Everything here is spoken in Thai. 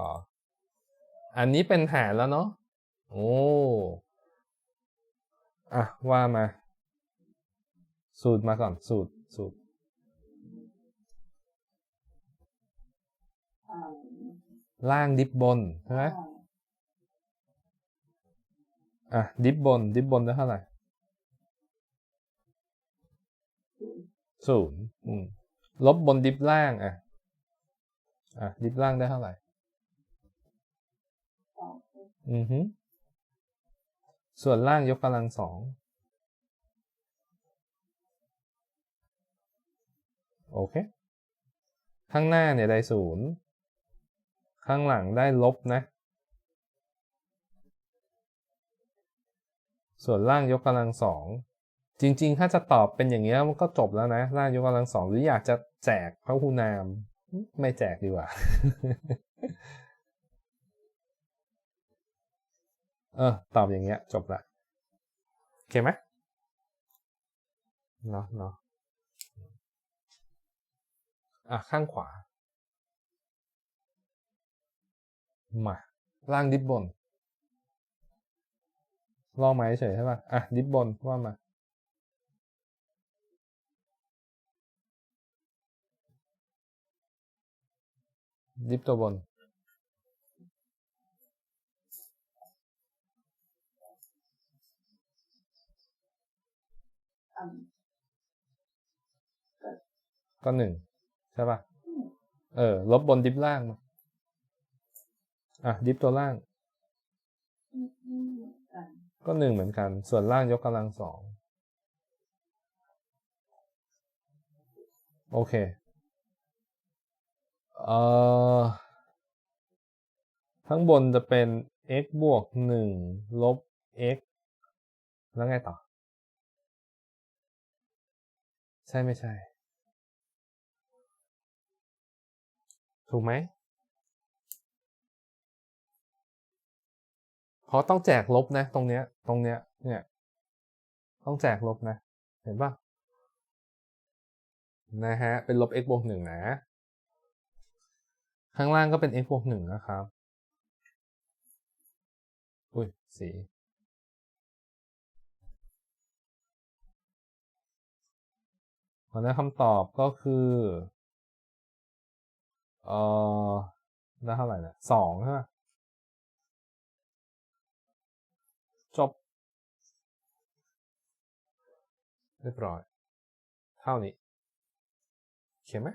ต่อ อันนี้เป็นหารแล้วเนาะโอ้อะว่ามา สูตรมาก่อน สูตรสูตรล่างดิบบนใช่ไหมอะ ดิบบน ดิบบนได้เท่าไหร่ศูนย์อืมลบบนดิบล่างอะ อะ ดิบล่างได้เท่าไหร่ อือฮึส่วนล่างยกกำลังสองโอเค ข้างหน้าเนี่ยได้ศูนย์ข้างหลังได้ลบนะ ส่วนล่างยกกำลังสองจริง ๆ ถ้าจะตอบเป็นอย่างนี้ยมันก็จบแล้วนะ ล่างยกกำลังสองหรืออยากจะแจกพระคูนาม ไม่แจกดีกว่า เออ ตอบอย่างเงี้ย จบละโอเคไหมเนาะเนาะอะ ข้างขวา มา ล่างดิบบน ลองมาเฉยๆใช่ป่ะ อะ ดิบบนว่ามาดิบตัวบน ก็หนึ่งใช่ป่ะ เออ ลบบนดิฟล่างมาอะ ดิฟตัวล่าง ก็หนึ่งเหมือนกัน ส่วนล่างยกกำลังสอง โอเค เอ่อข้งบนจะเป็น x บวกหนึ่งลบ x แล้วไงต่อ ใช่ไม่ใช่ ถูกไหมเพราะต้องแจกลบนะ ตรงเนี้ย ตรงเนี้ย เนี่ย ต้องแจกลบนะ เห็นปะนะฮะ เป็นลบ x บวกหนึ่งนะ ข้างล่างก็เป็น x บวกหนึ่งนะครับ อุ้ยสี เพราะนั้นคำตอบก็คือเอ่อได้เท่าไหร่นะสองใช่ไหมจบ เรียบร้อย เท่านี้ เขียนไหม